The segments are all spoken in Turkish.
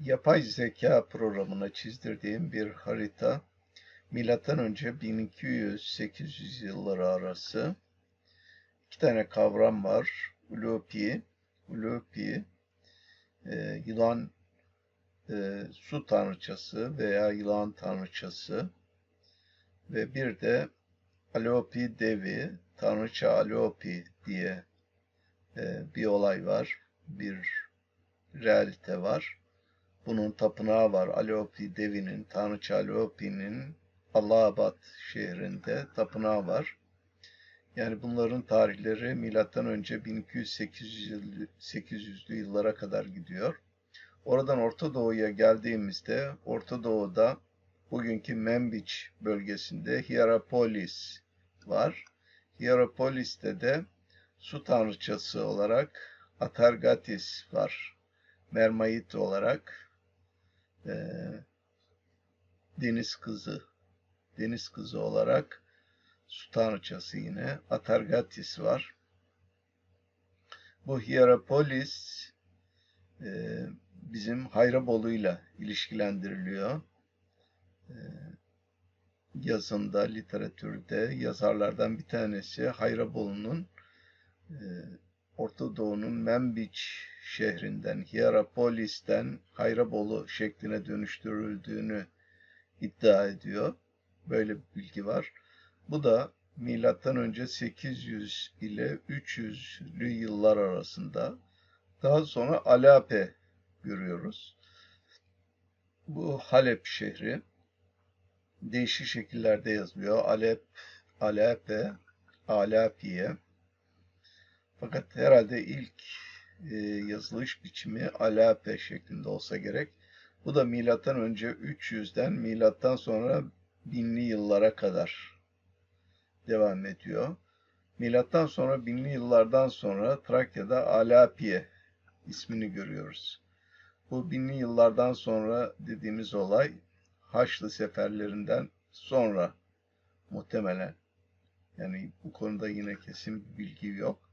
yapay zeka programına çizdirdiğim bir harita. Milattan önce 1200-800 yılları arası iki tane kavram var. Ulupi, Ulupi e, yılan e, su tanrıçası veya yılan tanrıçası ve bir de Alopi Devi, tanrıça Alopi diye e, bir olay var. Bir realite var. Bunun tapınağı var. Alopi Devi'nin, tanrıça Alopi'nin Allahabad şehrinde tapınağı var. Yani bunların tarihleri milattan önce 1200-800'lü yıllara kadar gidiyor. Oradan Orta Doğu'ya geldiğimizde Orta Doğu'da bugünkü Membiç bölgesinde Hierapolis var. Hierapolis'te de su tanrıçası olarak Atargatis var. Mermait olarak e, deniz kızı deniz kızı olarak su tanrıçası yine Atargatis var. Bu Hierapolis e, bizim Hayrabolu'yla ilişkilendiriliyor. E, yazında, literatürde yazarlardan bir tanesi Hayrabolu'nun e, Orta Doğu'nun Membiç şehrinden, Hierapolis'ten Hayrabolu şekline dönüştürüldüğünü iddia ediyor. Böyle bir bilgi var. Bu da milattan önce 800 ile 300'lü yıllar arasında daha sonra Alape görüyoruz. Bu Halep şehri değişik şekillerde yazılıyor. Alep, Alape, Alapiye. Fakat herhalde ilk e, yazılış biçimi Alape şeklinde olsa gerek. Bu da milattan önce 300'den milattan sonra binli yıllara kadar devam ediyor. Milattan sonra binli yıllardan sonra Trakya'da Alapiye ismini görüyoruz. Bu binli yıllardan sonra dediğimiz olay Haçlı seferlerinden sonra muhtemelen yani bu konuda yine kesin bir bilgi yok.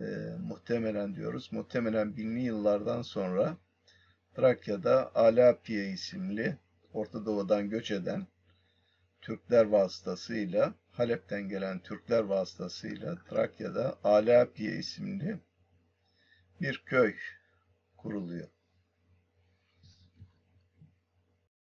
E, muhtemelen diyoruz. Muhtemelen binli yıllardan sonra Trakya'da Alapiye isimli Orta Doğu'dan göç eden Türkler vasıtasıyla Halep'ten gelen Türkler vasıtasıyla Trakya'da Alapiye isimli bir köy kuruluyor.